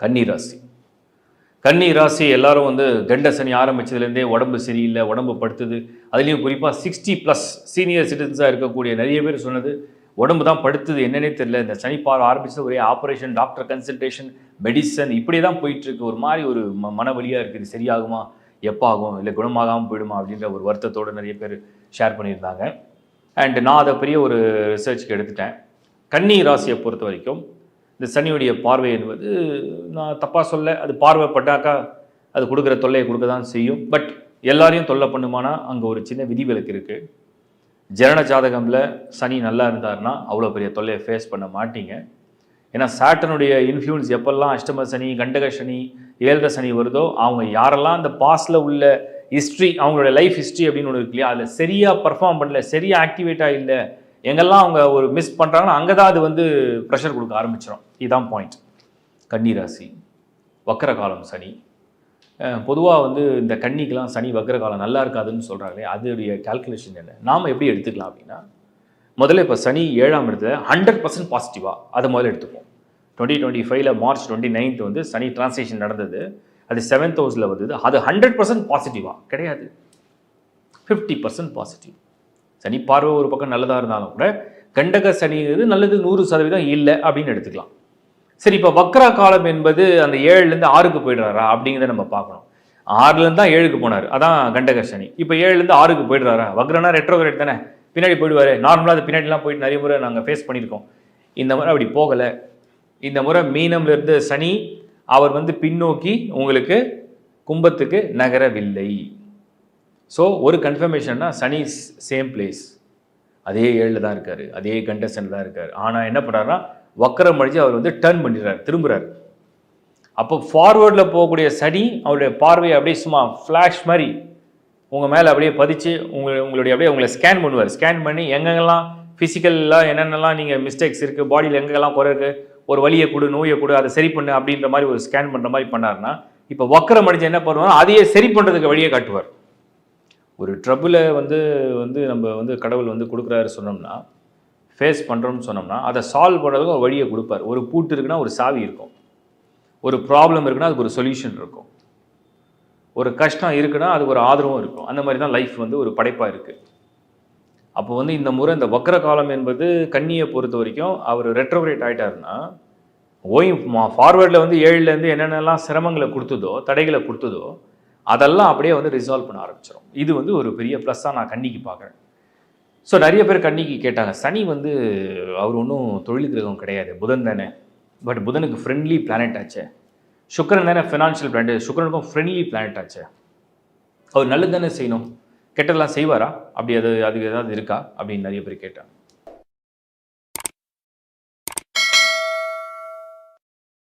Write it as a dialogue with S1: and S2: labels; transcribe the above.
S1: கன்னி ராசி கன்னி ராசி எல்லாரும் வந்து கண்ட சனி ஆரம்பித்ததுலேருந்தே உடம்பு சரியில்லை உடம்பு படுத்துது. அதுலேயும் குறிப்பாக சிக்ஸ்டி ப்ளஸ் சீனியர் சிட்டிசன்ஸாக இருக்கக்கூடிய நிறைய பேர் சொன்னது உடம்பு தான் படுத்துது என்னன்னே தெரியல. இந்த சனி பார்வை ஆரம்பிச்சது ஒரே ஆப்ரேஷன் டாக்டர் கன்சல்டேஷன் மெடிசன் இப்படி தான் போயிட்டுருக்கு. ஒரு மாதிரி ஒரு ம மனவழியாக இருக்குது. சரியாகுமா? எப்போ ஆகும் இல்லை குணமாகாமல் போயிடுமா? அப்படின்ற ஒரு வருத்தத்தோடு நிறைய பேர் ஷேர் பண்ணியிருந்தாங்க. அண்ட் நான் அதை பெரிய ஒரு ரிசர்ச்சுக்கு எடுத்துட்டேன். கன்னி ராசியை பொறுத்த வரைக்கும் இந்த சனியுடைய பார்வை என்பது நான் தப்பாக சொல்ல அது பார்வைப்பட்டாக்கா அது கொடுக்குற தொல்லையை கொடுக்க தான் செய்யும். பட் எல்லாரையும் தொல்லை பண்ணுமானா அங்கே ஒரு சின்ன விதிவிலக்கு இருக்குது ஜனன ஜாதகமில் சனி நல்லா இருந்தாருன்னா அவ்வளோ பெரிய தொல்லையை ஃபேஸ் பண்ண மாட்டீங்க. ஏன்னா சாட்டனுடைய இன்ஃப்ளூயன்ஸ் எப்பெல்லாம் அஷ்டம சனி கண்டக சனி ஏழரை சனி வருதோ அவங்க யாரெல்லாம் அந்த பாஸ்டில் உள்ள ஹிஸ்ட்ரி அவங்களோட லைஃப் ஹிஸ்ட்ரி அப்படின்னு ஒன்று இருக்கு இல்லையா அதில் சரியாக பர்ஃபார்ம் பண்ணல சரியாக ஆக்டிவேட்டாக இல்லை எங்கெல்லாம் அவங்க ஒரு மிஸ் பண்ணுறாங்கன்னா அங்கே தான் அது வந்து ப்ரெஷர் கொடுக்க ஆரம்பிச்சிடும் இதுதான் பாயிண்ட் கன்னிராசி. ராசி காலம் சனி பொதுவாக வந்து இந்த கன்னிக்கெலாம் சனி வக்கரகாலம் நல்லா இருக்காதுன்னு சொல்கிறாங்களே அதோடைய கால்குலேஷன் என்ன? நாம் எப்படி எடுத்துக்கலாம் அப்படின்னா முதல்ல இப்போ சனி ஏழாம் இடத்துல ஹண்ட்ரட் பர்சன்ட் பாசிட்டிவாக அதை முதல்ல எடுத்துப்போம். டுவெண்ட்டி டுவெண்ட்டி ஃபைவ்ல மார்ச் டுவெண்ட்டி நைன்த் வந்து சனி டிரான்ஸ்லேஷன் நடந்தது. அது செவன்த் ஹவுஸில் வந்தது. அது ஹண்ட்ரட் பர்சன்ட் பாசிட்டிவாக கிடையாது. ஃபிஃப்டி பர்சன்ட் பாசிட்டிவ் சனி பார்வை ஒரு பக்கம் நல்லதாக இருந்தாலும் கூட கண்டக சனிங்கிறது நல்லது நூறு சதவீதம் இல்லை அப்படின்னு எடுத்துக்கலாம். சரி இப்போ வக்ரா காலம் என்பது அந்த ஏழுலேருந்து ஆறுக்கு போயிடுறாரா அப்படிங்கிறத நம்ம பார்க்கணும். ஆறுலேருந்து தான் ஏழுக்கு போனார். அதான் கண்டகர்ஷனி சனி. இப்போ ஏழுலேருந்து ஆறுக்கு போயிடுறாரா? வக்ரனா ரெட்ரோகிரேட் தானே. பின்னாடி போயிடுவார். நார்மலாக அது பின்னாடிலாம் போயிட்டு நிறைய முறை நாங்கள் ஃபேஸ் பண்ணியிருக்கோம். இந்த முறை அப்படி போகலை. இந்த முறை மீனம்லேருந்து சனி அவர் வந்து பின்னோக்கி உங்களுக்கு கும்பத்துக்கு நகரவில்லை. ஸோ ஒரு கன்ஃபர்மேஷன்னா சனி சேம் பிளேஸ் அதே ஏழில் தான் இருக்கார். அதே கண்டசனில் தான் இருக்கார். ஆனால் என்ன பண்ணுறாருன்னா வக்கரம் அடிச்சு அவர் வந்து டர்ன் பண்ணிடுறார் திரும்புகிறார் அப்போ ஃபார்வேர்டில் போகக்கூடிய சனி அவருடைய பார்வையை அப்படியே சும்மா ஃப்ளாஷ் மாதிரி உங்கள் மேலே அப்படியே பதிச்சு உங்கள் உங்களுடைய அப்படியே உங்களை ஸ்கேன் பண்ணுவார். ஸ்கேன் பண்ணி எங்கெங்கெல்லாம் ஃபிசிக்கல்லாம் என்னென்னலாம் நீங்கள் மிஸ்டேக்ஸ் இருக்குது பாடியில் எங்கெல்லாம் குறை இருக்குது ஒரு வழியை கொடு நோயை கொடு அதை சரி பண்ணு அப்படின்ற மாதிரி ஒரு ஸ்கேன் பண்ணுற மாதிரி பண்ணாருன்னா இப்போ வக்கரம் அடிச்சு என்ன பண்ணுவார் அதையே சரி பண்ணுறதுக்கு வழியை காட்டுவார். ஒரு ட்ரபுளை வந்து வந்து நம்ம வந்து கடவுள் வந்து கொடுக்குறாரு சொன்னோம்னா ஃபேஸ் பண்ணுறோம்னு சொன்னோம்னா அதை சால்வ் பண்ணுறதுக்கு ஒரு வழியை கொடுப்பார். ஒரு பூட்டு இருக்குன்னா ஒரு சாவி இருக்கும். ஒரு ப்ராப்ளம் இருக்குன்னா அதுக்கு ஒரு சொல்யூஷன் இருக்கும். ஒரு கஷ்டம் இருக்குன்னா அதுக்கு ஒரு ஆதரவும் இருக்கும். அந்த மாதிரி தான் லைஃப் வந்து ஒரு படைப்பாக இருக்குது அப்போ வந்து இந்த முறை இந்த வக்கர காலம் என்பது கண்ணியை பொறுத்த வரைக்கும் அவர் ரெட்ரோகிரேட் ஆகிட்டாருன்னா ஓயும் ஃபார்வேர்டில் வந்து ஏழுலேருந்து என்னென்னலாம் சிரமங்களை கொடுத்ததோ தடைகளை கொடுத்ததோ அதெல்லாம் அப்படியே வந்து ரிசால்வ் பண்ண ஆரம்பிச்சிடும் இது வந்து ஒரு பெரிய ப்ளஸ்ஸாக நான் கண்ணிக்கு பார்க்குறேன். ஸோ நிறைய பேர் கன்னிக்கு கேட்டாங்க. சனி வந்து அவர் ஒன்றும் தொழில் கிரகம் கிடையாது. புதன் தானே. பட் புதனுக்கு ஃப்ரெண்ட்லி பிளானட் ஆச்சு. சுக்கரன் தானே ஃபினான்ஷியல் பிளானட் சுக்கரனுக்கும் ஃப்ரெண்ட்லி பிளானட் ஆச்சு. அவர் நல்லது தானே செய்யணும். கெட்டதெல்லாம் செய்வாரா? அப்படி அது அதுக்கு ஏதாவது இருக்கா? அப்படின்னு நிறைய பேர் கேட்டாங்க.